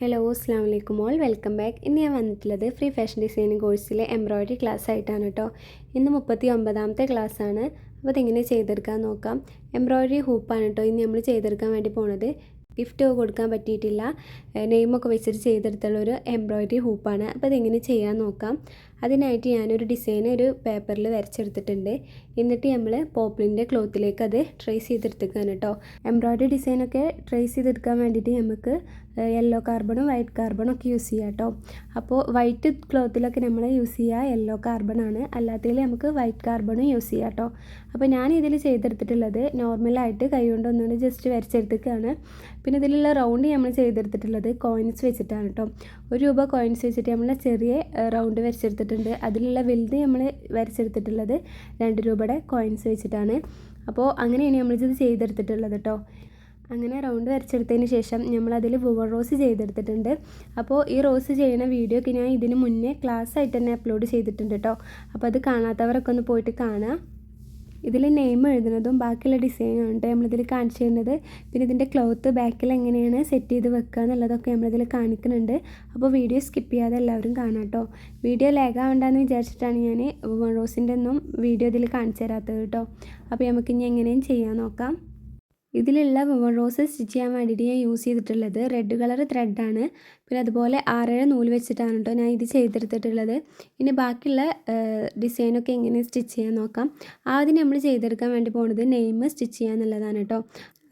Hello അസ്സാം വലൈക്കും all. Welcome back ഇന്ന് ഞാൻ വന്നിട്ടുള്ളത് ഫ്രീ ഫാഷൻ ഡിസൈനിങ് കോഴ്സിലെ എംബ്രോയ്ഡറി ക്ലാസ് ആയിട്ടാണ് കേട്ടോ ഇന്ന് മുപ്പത്തി ഒമ്പതാമത്തെ ആണ്. അപ്പോൾ അതെങ്ങനെ ചെയ്തെടുക്കാൻ നോക്കാം. എംബ്രോയ്ഡറി ഹൂപ്പാണ് കേട്ടോ ഇന്ന് നമ്മൾ ചെയ്തെടുക്കാൻ വേണ്ടി പോണത്. ഗിഫ്റ്റ് കൊടുക്കാൻ പറ്റിയിട്ടില്ല. നെയിമൊക്കെ വെച്ചിട്ട് ചെയ്തെടുത്തുള്ള ഒരു എംബ്രോയ്ഡറി ഹൂപ്പാണ് അപ്പോൾ അതെങ്ങനെ ചെയ്യാൻ നോക്കാം. അതിനായിട്ട് ഞാനൊരു ഡിസൈൻ ഒരു പേപ്പറിൽ വരച്ചെടുത്തിട്ടുണ്ട്. എന്നിട്ട് നമ്മൾ പോപ്പിളിന്റെ ക്ലോത്തിലേക്ക് അത് ട്രേസ് ചെയ്തെടുത്തേക്കാണ് കേട്ടോ എംബ്രോയ്ഡറി ഡിസൈനൊക്കെ ട്രേസ് ചെയ്തെടുക്കാൻ വേണ്ടിയിട്ട് നമുക്ക് യെല്ലോ കാർബണും വൈറ്റ് കാർബണും ഒക്കെ യൂസ് ചെയ്യാം കേട്ടോ അപ്പോൾ വൈറ്റ് ക്ലോത്തിലൊക്കെ നമ്മൾ യൂസ് ചെയ്യുക യെല്ലോ കാർബണാണ് അല്ലാത്തതിൽ നമുക്ക് വൈറ്റ് കാർബണും യൂസ് ചെയ്യാം കേട്ടോ അപ്പോൾ ഞാൻ ഇതിൽ ചെയ്തെടുത്തിട്ടുള്ളത് നോർമലായിട്ട് കൈ കൊണ്ട് ഒന്നുകൊണ്ട് ജസ്റ്റ് വരച്ചെടുത്തേക്കാണ്. പിന്നെ ഇതിലുള്ള റൗണ്ട് നമ്മൾ ചെയ്തെടുത്തിട്ടുള്ളത് കോയിൻസ് വെച്ചിട്ടാണ് കേട്ടോ ഒരു രൂപ കോയിൻസ് വെച്ചിട്ട് നമ്മൾ ചെറിയ റൗണ്ട് വരച്ചെടുത്തിട്ടുണ്ട്. അതിലുള്ള വലുത് നമ്മൾ വരച്ചെടുത്തിട്ടുള്ളത് രണ്ട് രൂപയുടെ കോയിൻസ് വെച്ചിട്ടാണ്. അപ്പോൾ അങ്ങനെയാണ് നമ്മളിത് ചെയ്തെടുത്തിട്ടുള്ളത് കേട്ടോ അങ്ങനെ റൗണ്ട് വരച്ചെടുത്തതിന് ശേഷം നമ്മളതിൽ വുവർ റോസ് ചെയ്തെടുത്തിട്ടുണ്ട്. അപ്പോൾ ഈ റോസ് ചെയ്യുന്ന വീഡിയോ ഒക്കെ ഞാൻ ഇതിന് മുന്നേ ക്ലാസ് ആയിട്ട് തന്നെ അപ്ലോഡ് ചെയ്തിട്ടുണ്ട് കേട്ടോ അപ്പോൾ അത് കാണാത്തവരൊക്കെ ഒന്ന് പോയിട്ട് കാണുക ഇതിൽ നെയിം എഴുതുന്നതും ബാക്കിയുള്ള ഡിസൈനും ഉണ്ട് നമ്മളിതിൽ കാണിച്ചു തരുന്നത്. പിന്നെ ഇതിന്റെ ക്ലോത്ത് ബാക്കിൽ എങ്ങനെയാണ് സെറ്റ് ചെയ്ത് വെക്കുക എന്നുള്ളതൊക്കെ നമ്മളിതിൽ കാണിക്കുന്നുണ്ട്. അപ്പോൾ വീഡിയോ സ്കിപ്പ് ചെയ്യാതെ എല്ലാവരും കാണാം കേട്ടോ വീഡിയോ ലാഗ് ആവണ്ടെന്ന് വിചാരിച്ചിട്ടാണ് ഞാൻ റോസിന്റെ ഒന്നും വീഡിയോ ഇതിൽ കാണിച്ചു തരാത്തത് കേട്ടോ അപ്പോൾ നമുക്കിനി എങ്ങനെയും ചെയ്യാൻ നോക്കാം. ഇതിലുള്ള വുവൺ റോസ് സ്റ്റിച്ച് ചെയ്യാൻ വേണ്ടിയിട്ട് ഞാൻ യൂസ് ചെയ്തിട്ടുള്ളത് റെഡ് കളർ ത്രെഡാണ്. പിന്നെ അതുപോലെ ആറേഴ് നൂൽ വെച്ചിട്ടാണ് കേട്ടോ ഞാൻ ഇത് ചെയ്തെടുത്തിട്ടുള്ളത്. ഇനി ബാക്കിയുള്ള ഡിസൈനൊക്കെ എങ്ങനെ സ്റ്റിച്ച് ചെയ്യാൻ നോക്കാം. ആദ്യം നമ്മൾ ചെയ്തെടുക്കാൻ വേണ്ടി പോകുന്നത് നെയിം സ്റ്റിച്ച് ചെയ്യുക എന്നുള്ളതാണ് കേട്ടോ.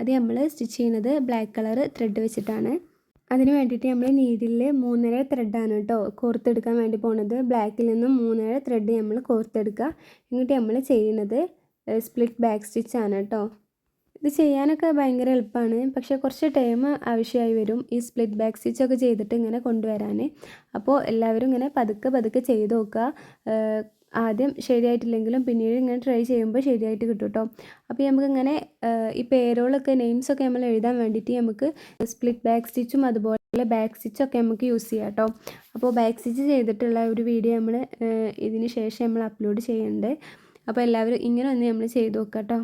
അത് നമ്മൾ സ്റ്റിച്ച് ചെയ്യുന്നത് ബ്ലാക്ക് കളർ ത്രെഡ് വെച്ചിട്ടാണ്. അതിന് വേണ്ടിയിട്ട് നമ്മൾ നീഡിൽ മൂന്നര ത്രെഡാണ് കേട്ടോ കോർത്തെടുക്കാൻ വേണ്ടി പോകുന്നത് ബ്ലാക്കിൽ നിന്നും മൂന്നര ത്രെഡ് നമ്മൾ കോർത്തെടുക്കുക. എന്നിട്ട് നമ്മൾ ചെയ്യുന്നത് സ്പ്ലിറ്റ് ബാക്ക് സ്റ്റിച്ചാണ് കേട്ടോ. ഇത് ചെയ്യാനൊക്കെ ഭയങ്കര എളുപ്പമാണ്. പക്ഷേ കുറച്ച് ടൈം ആവശ്യമായി വരും ഈ സ്പ്ലിറ്റ് ബാക്ക് സ്റ്റിച്ച് ഒക്കെ ചെയ്തിട്ട് ഇങ്ങനെ കൊണ്ടുവരാൻ അപ്പോൾ എല്ലാവരും ഇങ്ങനെ പതുക്കെ പതുക്കെ ചെയ്ത് നോക്കുക. ആദ്യം ശരിയായിട്ടില്ലെങ്കിലും പിന്നീട് ഇങ്ങനെ ട്രൈ ചെയ്യുമ്പോൾ ശരിയായിട്ട് കിട്ടും കേട്ടോ. അപ്പോൾ നമുക്കിങ്ങനെ ഈ പേരുകളൊക്കെ നെയിംസൊക്കെ നമ്മൾ എഴുതാൻ വേണ്ടിയിട്ട് നമുക്ക് സ്പ്ലിറ്റ് ബാക്ക് സ്റ്റിച്ചും അതുപോലെ ബാക്ക് സ്റ്റിച്ചൊക്കെ നമുക്ക് യൂസ് ചെയ്യാം കേട്ടോ. അപ്പോൾ ബാക്ക് സ്റ്റിച്ച് ചെയ്തിട്ടുള്ള ഒരു വീഡിയോ നമ്മൾ ഇതിന് ശേഷം നമ്മൾ അപ്ലോഡ് ചെയ്യുന്നുണ്ട് അപ്പോൾ എല്ലാവരും ഇങ്ങനെ ഒന്ന് നമ്മൾ ചെയ്ത് നോക്കാം കേട്ടോ.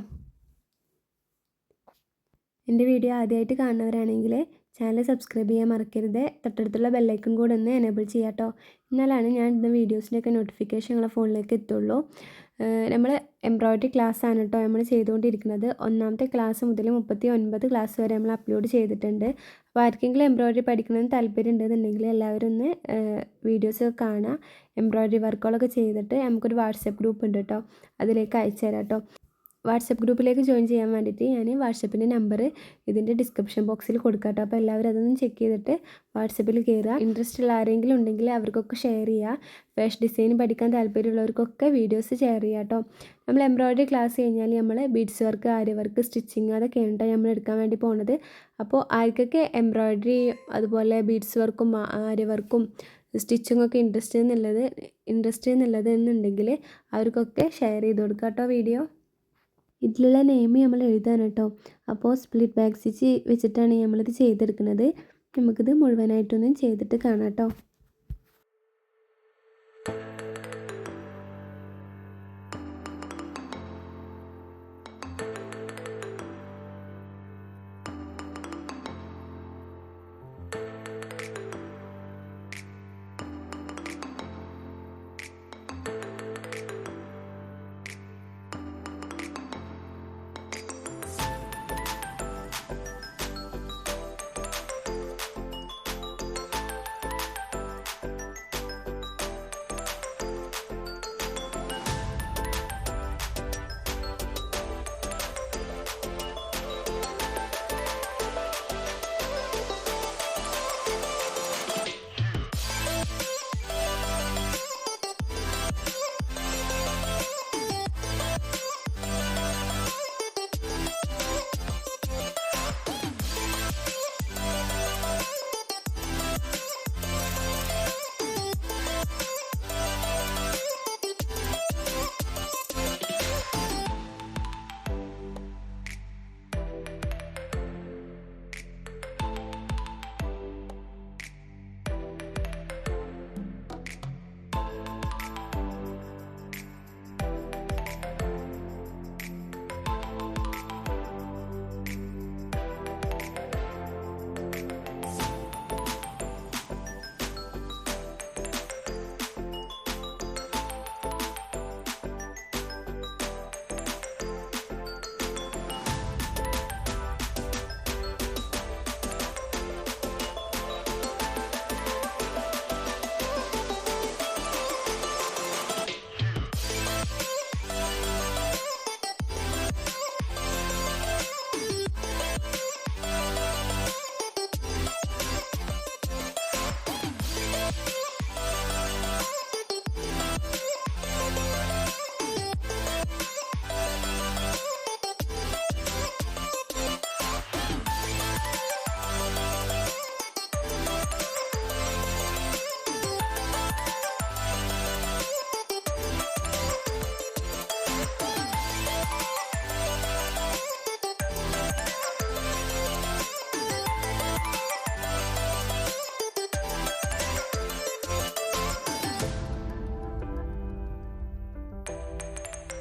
എന്റെ വീഡിയോ ആദ്യമായിട്ട് കാണുന്നവരാണെങ്കിൽ ചാനൽ സബ്സ്ക്രൈബ് ചെയ്യാൻ മറക്കരുത്. തൊട്ടടുത്തുള്ള ബെല്ലൈക്കൺ കൂടെ ഒന്ന് എനേബിൾ ചെയ്യാം കേട്ടോ എന്നാലാണ് ഞാൻ ഇന്ന് വീഡിയോസിന്റെയൊക്കെ നോട്ടിഫിക്കേഷൻ നിങ്ങളെ ഫോണിലേക്ക് എത്തുള്ളൂ. നമ്മൾ എംബ്രോയ്ഡറി ക്ലാസ് ആണ് കേട്ടോ നമ്മൾ ചെയ്തുകൊണ്ടിരിക്കുന്നത്. ഒന്നാമത്തെ ക്ലാസ് മുതൽ മുപ്പത്തി ഒൻപത് ക്ലാസ് വരെ നമ്മൾ അപ്ലോഡ് ചെയ്തിട്ടുണ്ട്. അപ്പോൾ ആർക്കെങ്കിലും എംബ്രോയ്ഡറി പഠിക്കണമെന്ന് താല്പര്യം ഉണ്ടെന്നുണ്ടെങ്കിൽ എല്ലാവരും ഒന്ന് വീഡിയോസ് കാണുക എംബ്രോയ്ഡറി വർക്കുകളൊക്കെ ചെയ്തിട്ട് നമുക്കൊരു വാട്സപ്പ് ഗ്രൂപ്പ് ഉണ്ട് കേട്ടോ അതിലേക്ക് അയച്ചു തരാം കേട്ടോ വാട്സപ്പ് ഗ്രൂപ്പിലേക്ക് ജോയിൻ ചെയ്യാൻ വേണ്ടിയിട്ട് ഞാൻ വാട്സപ്പിന്റെ നമ്പർ ഇതിന്റെ ഡിസ്ക്രിപ്ഷൻ ബോക്സിൽ കൊടുക്കാം കേട്ടോ അപ്പോൾ എല്ലാവരും അതൊന്നും ചെക്ക് ചെയ്തിട്ട് വാട്സപ്പിൽ കയറുക. ഇൻട്രസ്റ്റ് ഉള്ള ആരെങ്കിലും ഉണ്ടെങ്കിൽ അവർക്കൊക്കെ ഷെയർ ചെയ്യുക. ഫാഷൻ ഡിസൈൻ പഠിക്കാൻ താല്പര്യമുള്ളവർക്കൊക്കെ വീഡിയോസ് ഷെയർ ചെയ്യുക കേട്ടോ നമ്മൾ എംബ്രോയ്ഡറി ക്ലാസ് കഴിഞ്ഞാൽ നമ്മൾ ബീഡ്സ് വർക്ക് ആര്യ വർക്ക് സ്റ്റിച്ചിങ് അതൊക്കെയാണ് കേട്ടോ നമ്മൾ എടുക്കാൻ വേണ്ടി പോണത്. അപ്പോൾ ആർക്കൊക്കെ എംബ്രോയ്ഡറി അതുപോലെ ബീഡ്സ് വർക്കും ആര്യ വർക്കും സ്റ്റിച്ചിങ് ഒക്കെ ഇൻട്രസ്റ്റ് എന്നുള്ളത് ഇൻട്രസ്റ്റ് എന്നുള്ളത് എന്നുണ്ടെങ്കിൽ അവർക്കൊക്കെ ഷെയർ ചെയ്ത് കൊടുക്കാം കേട്ടോ വീഡിയോ ഇതിലുള്ള നെയിം നമ്മൾ എഴുതാൻ കേട്ടോ അപ്പോൾ സ്പ്ലിറ്റ് ബാക്ക് സ്റ്റിച്ച് വെച്ചിട്ടാണ് നമ്മളിത് ചെയ്തെടുക്കുന്നത്. നമുക്കിത് മുഴുവനായിട്ടൊന്നും ചെയ്തിട്ട് കാണാം കേട്ടോ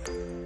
you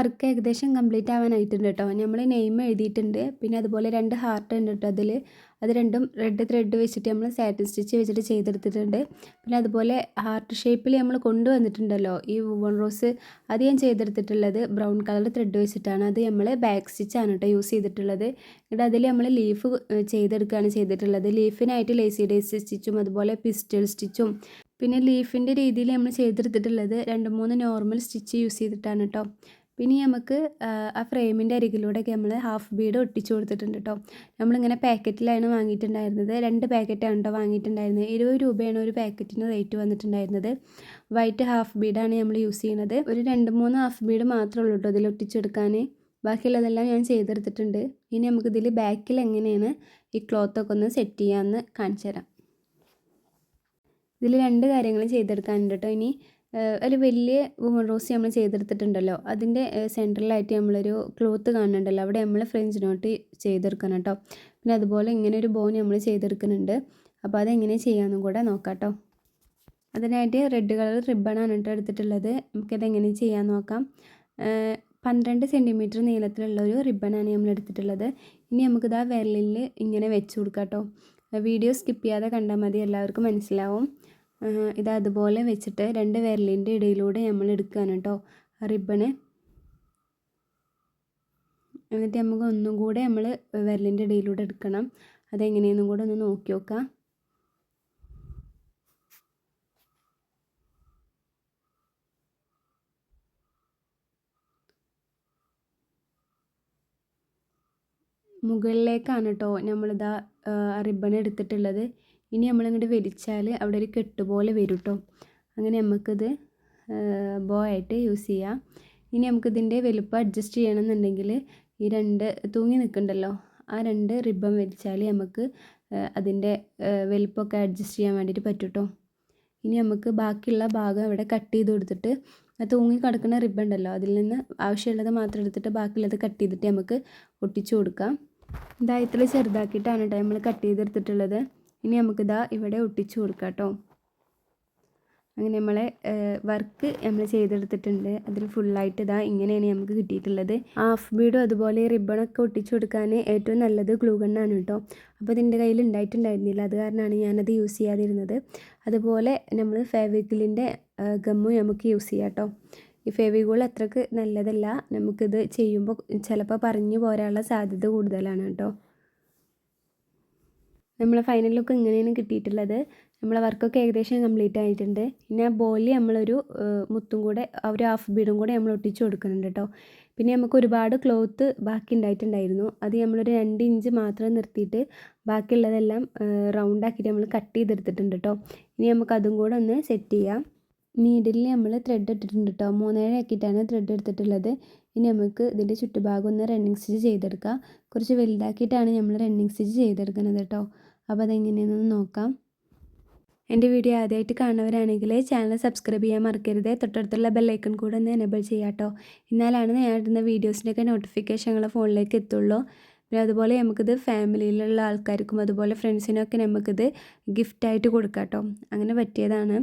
വർക്ക് ഏകദേശം കംപ്ലീറ്റ് ആവാനായിട്ടുണ്ട് കേട്ടോ. നമ്മൾ നെയിം എഴുതിയിട്ടുണ്ട്. പിന്നെ അതുപോലെ രണ്ട് ഹാർട്ട് ഉണ്ട് കേട്ടോ അതിൽ അത് രണ്ടും റെഡ് ത്രെഡ് വെച്ചിട്ട് നമ്മൾ സാറ്റിൻ സ്റ്റിച്ച് വെച്ചിട്ട് ചെയ്തെടുത്തിട്ടുണ്ട്. പിന്നെ അതുപോലെ ഹാർട്ട് ഷേപ്പിൽ നമ്മൾ കൊണ്ടുവന്നിട്ടുണ്ടല്ലോ. ഈ വൺ റോസ് അത് ഞാൻ ചെയ്തെടുത്തിട്ടുള്ളത് ബ്രൗൺ കളർ ത്രെഡ് വെച്ചിട്ടാണ്. അത് നമ്മൾ ബാക്ക് സ്റ്റിച്ചാണ് കേട്ടോ യൂസ് ചെയ്തിട്ടുള്ളത്. എന്നിട്ട് അതിൽ നമ്മൾ ലീഫ് ചെയ്തെടുക്കുകയാണ് ചെയ്തിട്ടുള്ളത്. ലീഫിനായിട്ട് ലേസി ഡേസി സ്റ്റിച്ചും അതുപോലെ പിസ്റ്റൽ സ്റ്റിച്ചും പിന്നെ ലീഫിന്റെ രീതിയിൽ നമ്മൾ ചെയ്തെടുത്തിട്ടുള്ളത് രണ്ട് മൂന്ന് നോർമൽ സ്റ്റിച്ച് യൂസ് ചെയ്തിട്ടാണ് കേട്ടോ. പിന്നെ നമുക്ക് ആ ഫ്രെയിമിന്റെ അരികിലൂടെയൊക്കെ നമ്മൾ ഹാഫ് ബീഡ് ഒട്ടിച്ചു കൊടുത്തിട്ടുണ്ട് കേട്ടോ നമ്മളിങ്ങനെ പാക്കറ്റിലാണ് വാങ്ങിയിട്ടുണ്ടായിരുന്നത്. രണ്ട് പാക്കറ്റാണ് കേട്ടോ വാങ്ങിയിട്ടുണ്ടായിരുന്നത്. ഇരുപത് രൂപയാണ് ഒരു പാക്കറ്റിന് റേറ്റ് വന്നിട്ടുണ്ടായിരുന്നത്. വൈറ്റ് ഹാഫ് ബീഡാണ് നമ്മൾ യൂസ് ചെയ്യുന്നത് ഒരു രണ്ട് മൂന്ന് ഹാഫ് ബീഡ് മാത്രമേ ഉള്ളൂ കേട്ടോ ഇതിൽ ഒട്ടിച്ചെടുക്കാൻ. ബാക്കിയുള്ളതെല്ലാം ഞാൻ ചെയ്തെടുത്തിട്ടുണ്ട്. ഇനി നമുക്കിതിൽ ബാക്കിൽ എങ്ങനെയാണ് ഈ ക്ലോത്തൊക്കെ ഒന്ന് സെറ്റ് ചെയ്യാമെന്ന് കാണിച്ചു തരാം ഇതിൽ രണ്ട് കാര്യങ്ങൾ ചെയ്തെടുക്കാനുണ്ട് കേട്ടോ ഇനി ഒരു വലിയ വുമൺ റോസ് നമ്മൾ ചെയ്തെടുത്തിട്ടുണ്ടല്ലോ. അതിന്റെ സെൻട്രലായിട്ട് നമ്മളൊരു ക്ലോത്ത് കാണുന്നുണ്ടല്ലോ. അവിടെ നമ്മൾ ഫ്രഞ്ച് നോട്ട് ചെയ്തെടുക്കണം കേട്ടോ. പിന്നെ അതുപോലെ ഇങ്ങനെ ഒരു ബോൺ നമ്മൾ ചെയ്തെടുക്കുന്നുണ്ട്. അപ്പോൾ അതെങ്ങനെ ചെയ്യാമെന്നും കൂടെ നോക്കാം കേട്ടോ. അതിനായിട്ട് റെഡ് കളർ റിബണാണ് കേട്ടോ എടുത്തിട്ടുള്ളത്. നമുക്കത് എങ്ങനെ ചെയ്യാൻ നോക്കാം. പന്ത്രണ്ട് സെന്റിമീറ്റർ നീളത്തിലുള്ള ഒരു റിബണാണ് നമ്മൾ എടുത്തിട്ടുള്ളത്. ഇനി നമുക്കിത് ആ വിരലിൽ ഇങ്ങനെ വെച്ച് കൊടുക്കാം കേട്ടോ. വീഡിയോ സ്കിപ്പ് ചെയ്യാതെ കണ്ടാൽ മതി. എല്ലാവർക്കും മനസ്സിലാവും. ഇത് അതുപോലെ വെച്ചിട്ട് രണ്ട് വിരലിന്റെ ഇടയിലൂടെ നമ്മൾ എടുക്കുകയാണ് കേട്ടോ. റിബണ് എന്നിട്ട് നമുക്ക് ഒന്നും കൂടെ നമ്മൾ വിരലിന്റെ ഇടയിലൂടെ എടുക്കണം. അതെങ്ങനെയെന്നും കൂടെ ഒന്ന് നോക്കി നോക്കാം. മുകളിലേക്കാണ് കേട്ടോ നമ്മളിതാ റിബൺ എടുത്തിട്ടുള്ളത്. ഇനി നമ്മളിങ്ങോട്ട് വലിച്ചാൽ അവിടെ ഒരു കെട്ട് പോലെ വരും കേട്ടോ അങ്ങനെ നമുക്കിത് ബോ ആയിട്ട് യൂസ് ചെയ്യാം. ഇനി നമുക്കിതിന്റെ വലുപ്പം അഡ്ജസ്റ്റ് ചെയ്യണമെന്നുണ്ടെങ്കിൽ ഈ രണ്ട് തൂങ്ങി നിൽക്കണ്ടല്ലോ. ആ രണ്ട് റിബൺ വലിച്ചാൽ നമുക്ക് അതിന്റെ വലുപ്പമൊക്കെ അഡ്ജസ്റ്റ് ചെയ്യാൻ വേണ്ടിയിട്ട് പറ്റും കേട്ടോ ഇനി നമുക്ക് ബാക്കിയുള്ള ഭാഗം ഇവിടെ കട്ട് ചെയ്ത് കൊടുത്തിട്ട് തൂങ്ങി കിടക്കുന്ന റിബൺ ഉണ്ടല്ലോ അതിൽ നിന്ന് ആവശ്യമുള്ളത് മാത്രം എടുത്തിട്ട് ബാക്കിയുള്ളത് കട്ട് ചെയ്തിട്ട് നമുക്ക് ഒട്ടിച്ചു കൊടുക്കാം. ഇതാ ഇത്ര ചെറുതാക്കിയിട്ടാണ് കേട്ടോ നമ്മൾ കട്ട് ചെയ്തെടുത്തിട്ടുള്ളത്. ഇനി നമുക്കിതാ ഇവിടെ ഒട്ടിച്ചു കൊടുക്കാം കേട്ടോ അങ്ങനെ നമ്മളെ വർക്ക് നമ്മൾ ചെയ്തെടുത്തിട്ടുണ്ട്. അതിൽ ഫുള്ളായിട്ട് ഇതാ ഇങ്ങനെയാണ് നമുക്ക് കിട്ടിയിട്ടുള്ളത്. ഹാഫ് ബീഡും അതുപോലെ റിബണൊക്കെ ഒട്ടിച്ചു കൊടുക്കാൻ ഏറ്റവും നല്ലത് ഗ്ലൂ ഗണ്ണാണ് കേട്ടോ. അപ്പോൾ ഇതിന്റെ കയ്യിൽ ഉണ്ടായിട്ടുണ്ടായിരുന്നില്ല. അത് കാരണമാണ് ഞാനത് യൂസ് ചെയ്യാതിരുന്നത്. അതുപോലെ നമ്മൾ ഫേവിക്കിളിന്റെ ഗമ്മും നമുക്ക് യൂസ് ചെയ്യാം കേട്ടോ. ഈ ഫെവിഗോൾ അത്രയ്ക്ക് നല്ലതല്ല. നമുക്കിത് ചെയ്യുമ്പോൾ ചിലപ്പോൾ പറഞ്ഞു പോരാനുള്ള സാധ്യത കൂടുതലാണ് കേട്ടോ. നമ്മളെ ഫൈനൽ ലുക്ക് ഇങ്ങനെയാണ് കിട്ടിയിട്ടുള്ളത്. നമ്മളെ വർക്കൊക്കെ ഏകദേശം കംപ്ലീറ്റ് ആയിട്ടുണ്ട്. പിന്നെ ആ ബോലി നമ്മളൊരു മുത്തും കൂടെ ഒരു ഹാഫ് ബീഡും കൂടെ നമ്മൾ ഒട്ടിച്ച് കൊടുക്കുന്നുണ്ട് കേട്ടോ. പിന്നെ നമുക്ക് ഒരുപാട് ക്ലോത്ത് ബാക്കി ഉണ്ടായിട്ടുണ്ടായിരുന്നു. അത് നമ്മളൊരു രണ്ട് ഇഞ്ച് മാത്രം നിർത്തിയിട്ട് ബാക്കിയുള്ളതെല്ലാം റൗണ്ട് ആക്കിയിട്ട് നമ്മൾ കട്ട് ചെയ്തെടുത്തിട്ടുണ്ട് കേട്ടോ. ഇനി നമുക്ക് അതും കൂടെ ഒന്ന് സെറ്റ് ചെയ്യാം. നീഡിലിൽ നമ്മൾ ത്രെഡ് ഇട്ടിട്ടുണ്ട് കേട്ടോ. മൂന്നേഴ് ആക്കിയിട്ടാണ് ത്രെഡ് എടുത്തിട്ടുള്ളത്. ഇനി നമുക്ക് ഇതിന്റെ ചുറ്റുഭാഗം ഒന്ന് റണ്ണിങ് സ്റ്റിച്ച് ചെയ്തെടുക്കാം. കുറച്ച് വലുതാക്കിയിട്ടാണ് നമ്മൾ റണ്ണിങ് സ്റ്റിച്ച് ചെയ്തെടുക്കുന്നത് കേട്ടോ. അപ്പോൾ അതെങ്ങനെയാണെന്ന് നോക്കാം. എന്റെ വീഡിയോ ആദ്യമായിട്ട് കാണുന്നവരാണെങ്കിൽ ചാനൽ സബ്സ്ക്രൈബ് ചെയ്യാൻ മറക്കരുത്. തൊട്ടടുത്തുള്ള ബെല്ലൈക്കൺ കൂടെ ഒന്ന് എനേബിൾ ചെയ്യാം കേട്ടോ. എന്നാലാണ് ഞാൻ ഇടുന്ന വീഡിയോസിന്റെയൊക്കെ നോട്ടിഫിക്കേഷൻ ഫോണിലേക്ക് എത്തുള്ളൂ. പിന്നെ അതുപോലെ നമുക്കിത് ഫാമിലിയിലുള്ള ആൾക്കാർക്കും അതുപോലെ ഫ്രണ്ട്സിനൊക്കെ നമുക്കിത് ഗിഫ്റ്റായിട്ട് കൊടുക്കാം കേട്ടോ. അങ്ങനെ പറ്റിയതാണ്.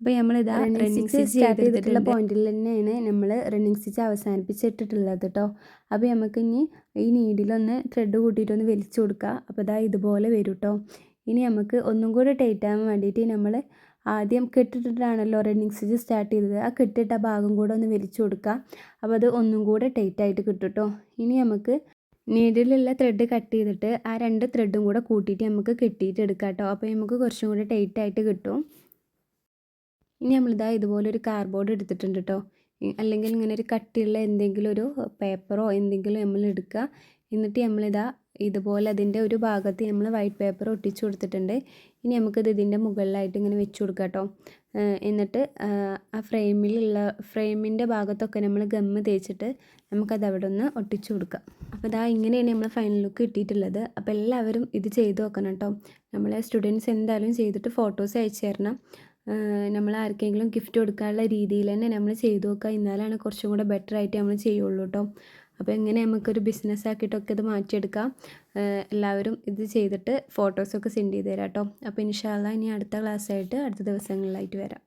അപ്പോൾ നമ്മൾ നമ്മളിതാ റണ്ണിങ് സ്റ്റിച്ച് സ്റ്റാർട്ട് ചെയ്തിട്ടുള്ള പോയിന്റിൽ തന്നെയാണ് നമ്മൾ റണ്ണിങ് സ്റ്റിച്ച് അവസാനിപ്പിച്ചിട്ടിട്ടുള്ളത് കേട്ടോ അപ്പോൾ നമുക്ക് ഇനി ഈ നീഡിലൊന്ന് ത്രെഡ് കൂട്ടിയിട്ടൊന്ന് വലിച്ചു കൊടുക്കുക അപ്പോൾ ഇതാ ഇതുപോലെ വരും കേട്ടോ ഇനി നമുക്ക് ഒന്നും കൂടി ടൈറ്റ് ആവാൻ വേണ്ടിയിട്ട് നമ്മൾ ആദ്യം കെട്ടിട്ടിട്ടാണല്ലോ റണ്ണിങ് സ്റ്റിച്ച് സ്റ്റാർട്ട് ചെയ്തത്. ആ കെട്ടിട്ട ഭാഗം കൂടെ ഒന്ന് വലിച്ചു കൊടുക്കുക അപ്പോൾ അത് ഒന്നും കൂടെ ടൈറ്റ് ആയിട്ട് കിട്ടും കേട്ടോ ഇനി നമുക്ക് നീഡിലുള്ള ത്രെഡ് കട്ട് ചെയ്തിട്ട് ആ രണ്ട് ത്രെഡും കൂടെ കൂട്ടിയിട്ട് നമുക്ക് കെട്ടിയിട്ട് എടുക്കാം കേട്ടോ അപ്പോൾ നമുക്ക് കുറച്ചും കൂടെ ടൈറ്റ് ആയിട്ട് കിട്ടും. ഇനി നമ്മളിതാ ഇതുപോലെ ഒരു കാർഡ്ബോർഡ് എടുത്തിട്ടുണ്ട് കേട്ടോ അല്ലെങ്കിൽ ഇങ്ങനെ ഒരു കട്ടിയുള്ള എന്തെങ്കിലും ഒരു പേപ്പറോ എന്തെങ്കിലും നമ്മൾ എടുക്കുക. എന്നിട്ട് നമ്മളിതാ ഇതുപോലെ അതിന്റെ ഒരു ഭാഗത്ത് നമ്മൾ വൈറ്റ് പേപ്പർ ഒട്ടിച്ചു കൊടുത്തിട്ടുണ്ട്. ഇനി നമുക്കിത് ഇതിന്റെ മുകളിലായിട്ട് ഇങ്ങനെ വെച്ച് കൊടുക്കാം കേട്ടോ എന്നിട്ട് ആ ഫ്രെയിമിലുള്ള ഫ്രെയിമിന്റെ ഭാഗത്തൊക്കെ നമ്മൾ ഗമ്മ് തേച്ചിട്ട് നമുക്കത് അവിടെ ഒന്ന് ഒട്ടിച്ചു കൊടുക്കാം അപ്പോൾ ഇതാ ഇങ്ങനെയാണ് നമ്മൾ ഫൈനൽ ലുക്ക് കിട്ടിയിട്ടുള്ളത്. അപ്പോൾ എല്ലാവരും ഇത് ചെയ്ത് നോക്കണം കേട്ടോ നമ്മളെ സ്റ്റുഡൻസ് എന്തായാലും ചെയ്തിട്ട് ഫോട്ടോസ് അയച്ചു തരണം. നമ്മൾ ആർക്കെങ്കിലും ഗിഫ്റ്റ് കൊടുക്കാനുള്ള രീതിയിൽ തന്നെ നമ്മൾ ചെയ്തു നോക്കുക എന്നാലാണ് കുറച്ചും കൂടെ ബെറ്റർ ആയിട്ട് നമ്മൾ ചെയ്യുള്ളൂ കേട്ടോ അപ്പോൾ എങ്ങനെ നമുക്കൊരു ബിസിനസ് ആക്കിയിട്ടൊക്കെ ഇത് മാറ്റിയെടുക്കാം. എല്ലാവരും ഇത് ചെയ്തിട്ട് ഫോട്ടോസൊക്കെ സെൻഡ് ചെയ്ത് തരാം കേട്ടോ അപ്പോൾ ഇൻഷാല്ല ഇനി അടുത്ത ക്ലാസ്സായിട്ട് അടുത്ത ദിവസങ്ങളിലായിട്ട് വരാം.